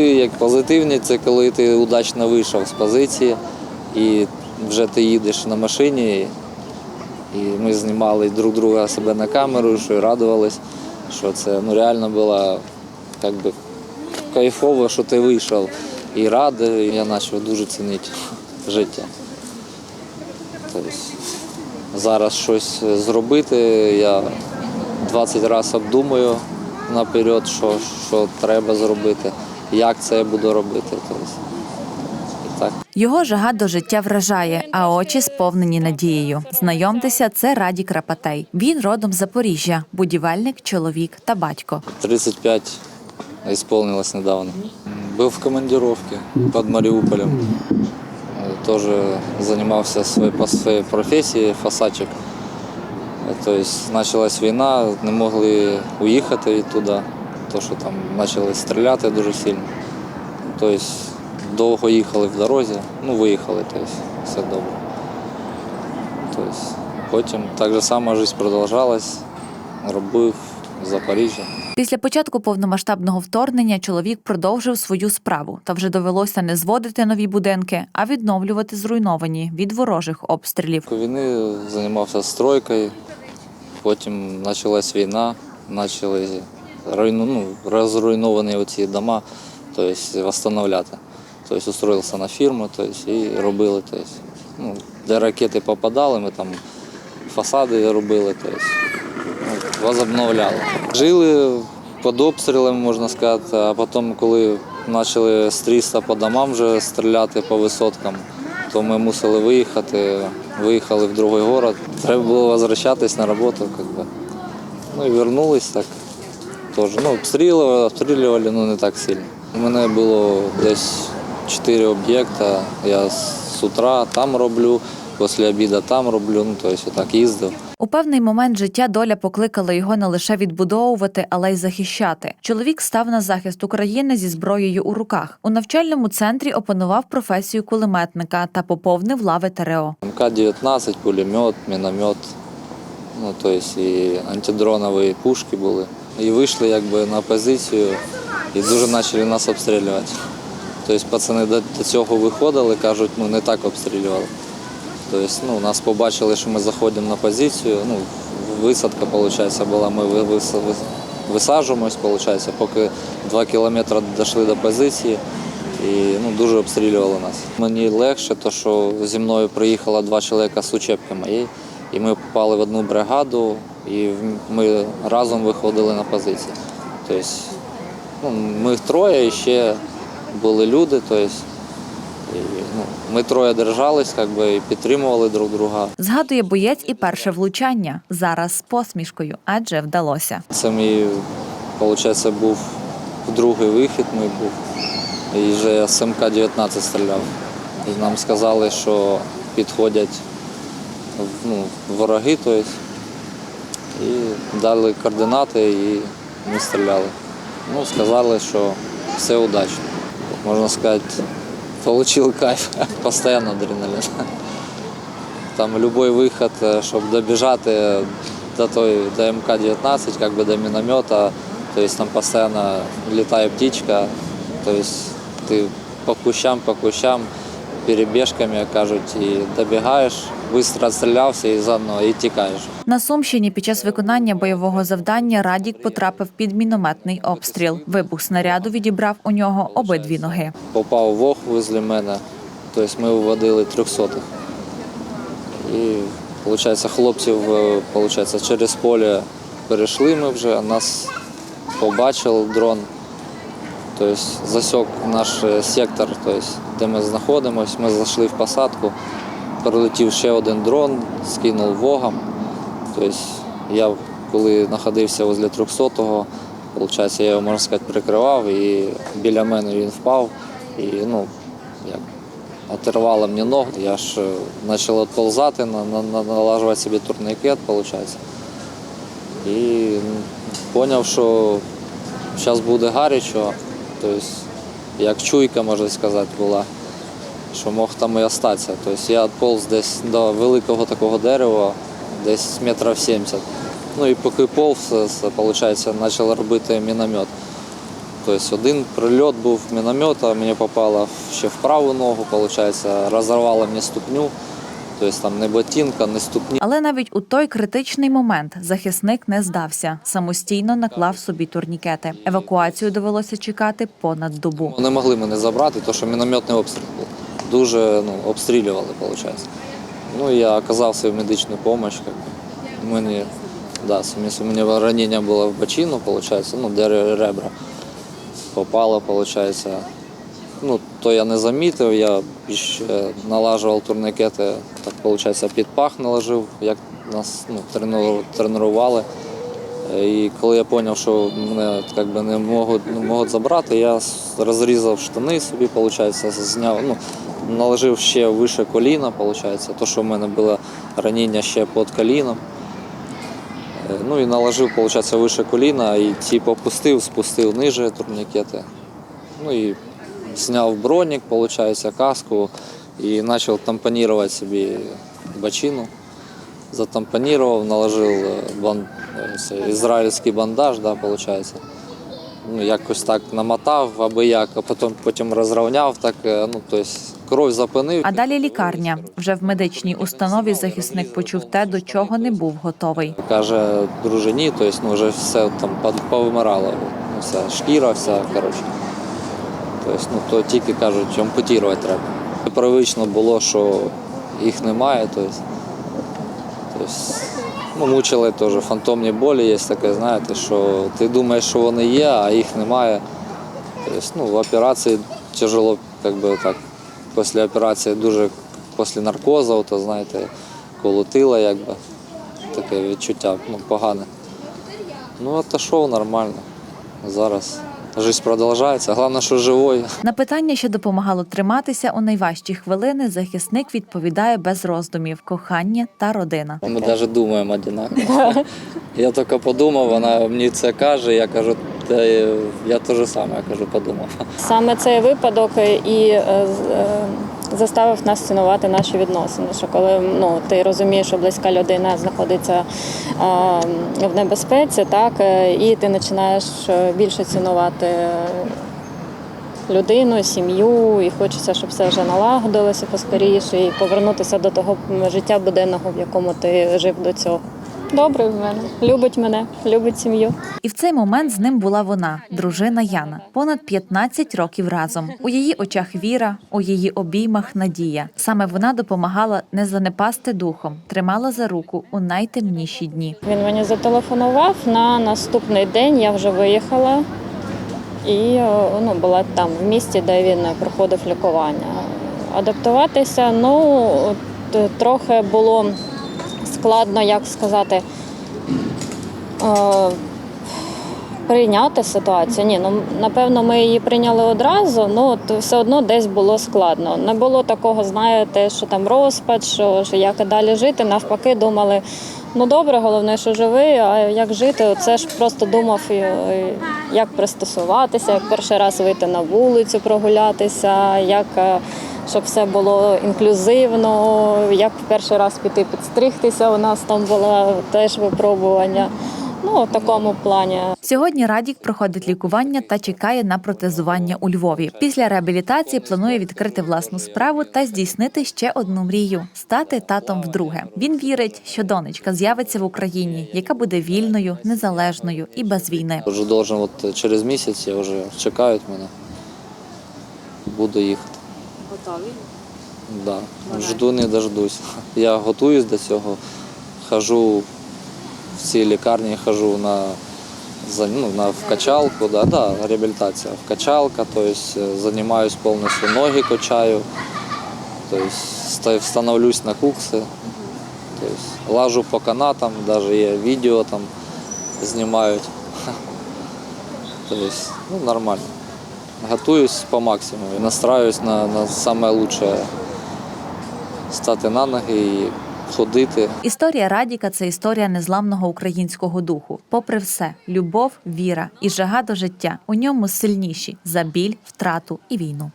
були як позитивні, це коли ти удачно вийшов з позиції і вже ти їдеш на машині. І ми знімали друг друга себе на камеру, що й радувались, що це ну, реально було як би, кайфово, що ти вийшов і радий. і Я почав дуже цінити життя. Тобто, зараз щось зробити, я 20 разів обдумую наперед, що, що треба зробити, як це я буду робити. Тобто, і так. Його жага до життя вражає, а очі сповнені надією. Знайомтеся, це Радік Рапатей. Він родом з Запоріжжя, будівельник, чоловік та батько. 35 исполнилось недавно. Был в командировке под Мариуполем. Э, Тоже занимался своей, по своей профессии, фасадчик. Э, То есть началась війна, не могли уїхати відтуди, то що там почали стріляти дуже сильно. Тобто довго їхали в дорозі, ну виїхали, тобто все добре. Тобто, потім так же само життя продовжалась, робив в Запоріжжі. Після початку повномасштабного вторгнення чоловік продовжив свою справу, та вже довелося не зводити нові будинки, а відновлювати зруйновані від ворожих обстрілів. Війни займався стройкою, потім почалась війна, почали руйну, ну, розруйновані оці дома, тобто встановляти. Тобто устроївся на фірму тобто, і робили. Тобто, ну, де ракети попадали, ми там фасади робили, тобто, ну, возобновляли. Жили під обстрілами, можна сказати, а потім, коли почали з 300 по домам вже стріляти по висоткам, то ми мусили виїхати, виїхали в другий город. Треба було возвращатись на роботу. Как бы. Ну і вернулись так. Теж. Ну, обстрілювали, обстрілювали, ну не так сильно. У мене було десь чотири об'єкти. Я з утра там роблю, після обіду там роблю, ну тобто так їздив. У певний момент життя доля покликала його не лише відбудовувати, але й захищати. Чоловік став на захист України зі зброєю у руках. У навчальному центрі опанував професію кулеметника та поповнив лави ТРО. МК-19, пулемет, міномет, ну, тобто і антидронові пушки були. І вийшли якби на позицію і дуже почали нас обстрілювати. Тобто пацани до, цього виходили, кажуть, ну не так обстрілювали. Тобто ну, нас побачили, що ми заходимо на позицію. Ну, висадка виходить, була, ми ви- вис- вис- висаджуємось, виходить, поки два кілометри дійшли до позиції і ну, дуже обстрілювали нас. Мені легше, то що зі мною приїхало два чоловіка з учебки моєї, і ми попали в одну бригаду, і ми разом виходили на позиції. Тобто, ну, ми троє і ще були люди. Тобто, і, ну, ми троє держались, як би, і підтримували друг друга. Згадує боєць і перше влучання зараз з посмішкою, адже вдалося. Це мій, виходить, був другий вихід мій був. І вже я з МК-19 стріляв. І нам сказали, що підходять ну, вороги, тобто, і дали координати, і ми стріляли. Ну, сказали, що все удачно. Можна сказати, отримав кайф. Постійно адреналін. Там будь-який вихід, е, щоб добіжати до той до МК-19, как бы до міномета, то есть там постійно літає птичка, то есть ти по кущам, по кущам, перебіжками, кажуть, і добігаєш, швидко відстрілявся і заодно і тікаєш. На Сумщині під час виконання бойового завдання Радік потрапив під мінометний обстріл. Вибух снаряду відібрав у нього обидві ноги. Попав вог возле мене, тобто ми виводили трьохсотих. І виходить, хлопців е, виходить, через поле перейшли ми вже, нас побачив дрон, тобто засік наш е, сектор, тобто, де ми знаходимося. Ми зайшли в посадку, прилетів ще один дрон, скинув вогом. Тобто я коли знаходився возле 300-го, виходить, я його, можна сказати, прикривав і біля мене він впав. І ну, як оторвало мені ногу. Я ж е, почав відползати, на, на, на, налажувати собі турникет, виходить. І зрозумів, що зараз буде гарячо, тобто, як чуйка, можна сказати, була, що мог там і остатися. Тобто я відполз десь до великого такого дерева, десь метрів 70. Ну і поки повз, виходить, почав робити міномет. Тобто один прильот був міномета, мені попало ще в праву ногу, виходить, розірвало мені ступню. Тобто там не ботинка, не ступні. Але навіть у той критичний момент захисник не здався. Самостійно наклав собі турнікети. Евакуацію довелося чекати понад добу. Не могли мене забрати, тому що мінометний обстріл був. Дуже ну, обстрілювали, виходить. Ну, я оказав свою медичну допомогу. Мені, да, у мене ранення було в бочину, виходить, ну, де ре- ребра. Попало, виходить. Ну, то я не замітив, я ще налажував турникети, так виходить, під пах наложив, як нас ну, тренували. І коли я зрозумів, що мене как би, не можуть, не можуть забрати, я розрізав штани собі, виходить, зняв, ну, наложив ще вище коліна, виходить, то, що в мене було ранення ще під коліном. Е, Ну і наложив, виходить, вище коліна і ті попустив, спустив ниже турнікети. Ну і зняв бронік, виходить, каску і почав тампонувати собі бочину затампонировал, наложил е, бан... е, ізраїльський бандаж, да, виходить. Ну, якось так намотав, аби як, а потім, потім розрівняв, так, ну, тобто кров запинив. А далі лікарня. Вже в медичній установі захисник почув те, до чого не був готовий. Каже дружині, тобто, ну, вже все там пов- повимирало, ну, вся шкіра, вся, коротше. Тобто, ну, то тільки кажуть, ампутувати треба. Привично було, що їх немає, тобто, ну, мучили теж фантомні болі, є таке, знаєте, що ти думаєш, що вони є, а їх немає. Тобто, ну, в операції тяжело, як би так, після операції дуже після наркозу, то знаєте, колотило, якби таке відчуття ну, погане. Ну, отошов нормально. Зараз життя продовжується. Головне, що живий. На питання, що допомагало триматися у найважчі хвилини, захисник відповідає без роздумів: кохання та родина. Ми навіть думаємо однаково. Я тільки подумав, вона мені це каже, я кажу, та я теж саме, я кажу, подумав. Саме цей випадок і е, з- е, заставив нас цінувати наші відносини. Що коли ну, ти розумієш, що близька людина знаходиться в небезпеці, так, е, і ти починаєш е, більше цінувати людину, сім'ю, і хочеться, щоб все вже налагодилося поскоріше і повернутися до того життя буденного, в якому ти жив до цього. Добрий в мене, любить мене, любить сім'ю. І в цей момент з ним була вона, дружина Яна, понад 15 років разом. У її очах віра, у її обіймах надія. Саме вона допомагала не занепасти духом, тримала за руку у найтемніші дні. Він мені зателефонував на наступний день. Я вже виїхала і ну, була там в місті, де він проходив лікування. Адаптуватися, ну трохи було складно, як сказати. Е, Прийняти ситуацію. Ні, ну напевно, ми її прийняли одразу, ну от все одно десь було складно. Не було такого, знаєте, що там розпад, що, що як і далі жити. Навпаки, думали, ну добре, головне, що живий, а як жити? Це ж просто думав, як пристосуватися, як перший раз вийти на вулицю, прогулятися, як е, щоб все було інклюзивно, як перший раз піти підстригтися. У нас там було теж випробування. Ну, в такому плані. Сьогодні Радік проходить лікування та чекає на протезування у Львові. Після реабілітації планує відкрити власну справу та здійснити ще одну мрію стати татом вдруге. Він вірить, що донечка з'явиться в Україні, яка буде вільною, незалежною і без війни. Вже должен, от через місяць я вже чекають мене. Буду їхати. Готові? Да. Жду не дождусь. Я готуюсь до цього. Хожу в цій лікарні, хожу на, ну, на в качалку, да, да, реабілітація. В качалка, то есть е, займаюсь повністю ноги качаю, то есть встановлюсь на кукси, то есть лажу по канатам, навіть є відео там знімають. То есть, ну, нормально. Готуюсь по максимуму, настраюсь на, на саме лучше Стати на ноги і ходити. Історія Радіка це історія незламного українського духу. Попри все, любов, віра і жага до життя у ньому сильніші за біль, втрату і війну.